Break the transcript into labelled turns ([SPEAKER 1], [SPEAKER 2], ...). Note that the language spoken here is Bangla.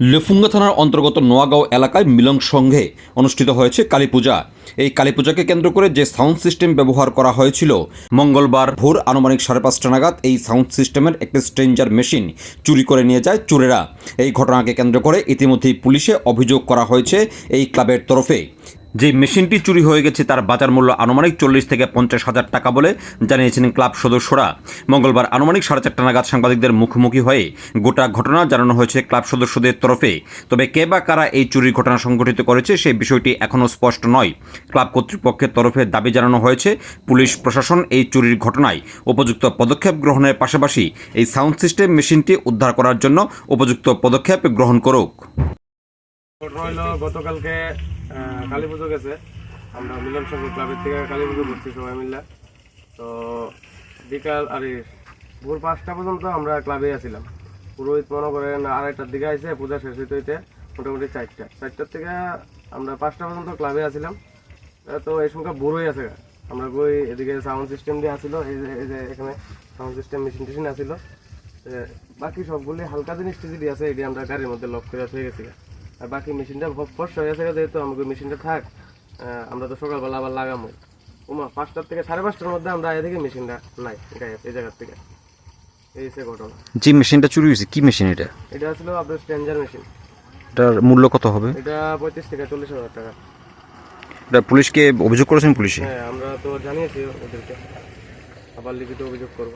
[SPEAKER 1] লেফুঙ্গা থানার অন্তর্গত নোয়াগাঁও এলাকায় মিলন সংঘে অনুষ্ঠিত হয়েছে কালী পূজা। এই কালী পূজাকে কেন্দ্র করে যে সাউন্ড সিস্টেম ব্যবহার করা হয়েছিল, মঙ্গলবার ভোর আনুমানিক সাড়ে পাঁচটা নাগাদ এই সাউন্ড সিস্টেমের একটি স্ট্রেঞ্জার মেশিন চুরি করে নিয়ে যায় চোরেরা। এই ঘটনাকে কেন্দ্র করে ইতিমধ্যেই পুলিশে অভিযোগ করা হয়েছে এই ক্লাবের তরফে। যে মেশিনটি চুরি হয়ে গেছে তার বাজার মূল্য আনুমানিক চল্লিশ থেকে পঞ্চাশ হাজার টাকা বলে জানিয়েছেন ক্লাব সদস্যরা। মঙ্গলবার আনুমানিক সাড়ে চারটা নাগাদ সাংবাদিকদের মুখোমুখি হয়ে গোটা ঘটনা জানানো হয়েছে ক্লাব সদস্যদের তরফে। তবে কে বা কারা এই চুরির ঘটনা সংঘটিত করেছে সেই বিষয়টি এখনও স্পষ্ট নয়। ক্লাব কর্তৃপক্ষের তরফে দাবি জানানো হয়েছে, পুলিশ প্রশাসন এই চুরির ঘটনায় উপযুক্ত পদক্ষেপ গ্রহণের পাশাপাশি এই সাউন্ড সিস্টেম মেশিনটি উদ্ধার করার জন্য উপযুক্ত পদক্ষেপ গ্রহণ করুক।
[SPEAKER 2] ঘটনা গতকালকে কালী পুজো গেছে। আমরা মিলন সংঘ ক্লাবের থেকে কালী পুজো করছি সবাই মিলে। তো বিকাল, আরে, ভোর পাঁচটা পর্যন্ত আমরা ক্লাবে আছিলাম। পুরোহিত মনে করেন আড়াইটার দিকে আইসে পূজা শেষ হইতে হইতে মোটামুটি চারটা। চারটার থেকে আমরা পাঁচটা পর্যন্ত ক্লাবে আছিলাম। তো এই সময় বুড়োই আছে আমরা কই এদিকে সাউন্ড সিস্টেম দিয়ে আসিল, এই যে এই যে এখানে সাউন্ড সিস্টেম মেশিন টেশিন আসিল। বাকি সবগুলি হালকা জিনিস টিজিডি আছে, এটি আমরা গাড়ির মধ্যে লক করে হয়ে গেছি। আর বাকি মেশিনটা ফস হয়ে গেছে যেহেতু আমাকে মেশিনটা থাক আমরা তো সকালবেলা আবার লাগামো। ওমা পাঁচটার থেকে সাড়ে পাঁচটার মধ্যে আমরা থেকে মেশিনটা নাই গায়ে এই জায়গার থেকে। এই সে ঘটনা।
[SPEAKER 3] যে মেশিনটা চুরি হয়েছে। কি মেশিন এটা?
[SPEAKER 2] এটা ছিল আপনার স্ট্যান্ডার মেশিন
[SPEAKER 3] এটার মূল্য কত হবে?
[SPEAKER 2] এটা পঁয়ত্রিশ থেকে চল্লিশ হাজার টাকা।
[SPEAKER 3] এটা পুলিশকে অভিযোগ করেছেন পুলিশে?
[SPEAKER 2] হ্যাঁ আমরা তো জানিয়েছি ওদেরকে। আবার লিখিত অভিযোগ করব।